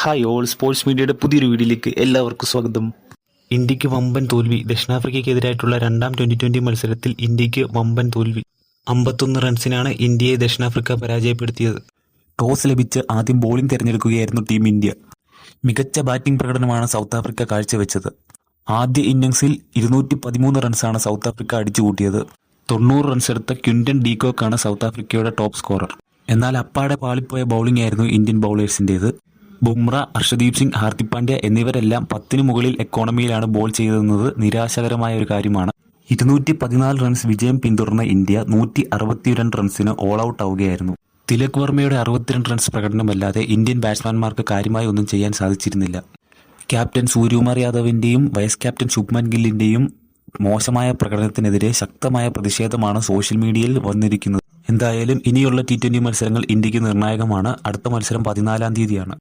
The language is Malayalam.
ഹായ് ഓൾ സ്പോർട്സ് മീഡിയയുടെ പുതിയൊരു വീഡിയോയിലേക്ക് എല്ലാവർക്കും സ്വാഗതം. ഇന്ത്യയ്ക്ക് വമ്പൻ തോൽവി. ദക്ഷിണാഫ്രിക്കയ്ക്കെതിരായിട്ടുള്ള രണ്ടാം ട്വന്റി ട്വന്റി മത്സരത്തിൽ ഇന്ത്യയ്ക്ക് വമ്പൻ തോൽവി. അമ്പത്തൊന്ന് റൺസിനാണ് ഇന്ത്യയെ ദക്ഷിണാഫ്രിക്ക പരാജയപ്പെടുത്തിയത്. ടോസ് ലഭിച്ച് ആദ്യം ബോളിംഗ് തിരഞ്ഞെടുക്കുകയായിരുന്നു ടീം ഇന്ത്യ. മികച്ച ബാറ്റിംഗ് പ്രകടനമാണ് സൗത്ത് ആഫ്രിക്ക കാഴ്ചവെച്ചത്. ആദ്യ ഇന്നിംഗ്സിൽ ഇരുന്നൂറ്റി പതിമൂന്ന് റൺസാണ് സൗത്ത് ആഫ്രിക്ക അടിച്ചുകൂട്ടിയത്. തൊണ്ണൂറ് റൺസ് എടുത്ത ക്യുൻഡൻ ഡീകോക്കാണ് സൗത്ത് ആഫ്രിക്കയുടെ ടോപ്പ് സ്കോറർ എന്നാൽ അപ്പാടെ പാളിപ്പോയ ബൗളിംഗ് ആയിരുന്നു ഇന്ത്യൻ ബൗളേഴ്സിന്റേത് ബുംറ അർഷദീപ് സിംഗ് ഹാർദിക് പാണ്ഡ്യ എന്നിവരെല്ലാം പത്തിനു മുകളിൽ എക്കോണമിയിലാണ് ബോൾ ചെയ്തതെന്നത് നിരാശകരമായ ഒരു കാര്യമാണ്. ഇരുന്നൂറ്റി പതിനാല് റൺസ് വിജയം പിന്തുടർന്ന ഇന്ത്യ നൂറ്റി അറുപത്തിരണ്ട് റൺസിന് ഓൾ ഔട്ട് ആവുകയായിരുന്നു. തിലക് വർമ്മയുടെ അറുപത്തിരണ്ട് റൺസ് പ്രകടനമല്ലാതെ ഇന്ത്യൻ ബാറ്റ്സ്മാൻമാർക്ക് കാര്യമായി ഒന്നും ചെയ്യാൻ സാധിച്ചിരുന്നില്ല. ക്യാപ്റ്റൻ സൂര്യകുമാർ യാദവിന്റെയും വൈസ് ക്യാപ്റ്റൻ ശുഭ്മൻ ഗില്ലിന്റെയും മോശമായ പ്രകടനത്തിനെതിരെ ശക്തമായ പ്രതിഷേധമാണ് സോഷ്യൽ മീഡിയയിൽ വന്നിരിക്കുന്നത്. എന്തായാലും ഇനിയുള്ള ടി ട്വന്റി മത്സരങ്ങൾ ഇന്ത്യയ്ക്ക് നിർണായകമാണ്. അടുത്ത മത്സരം പതിനാലാം തീയതിയാണ്.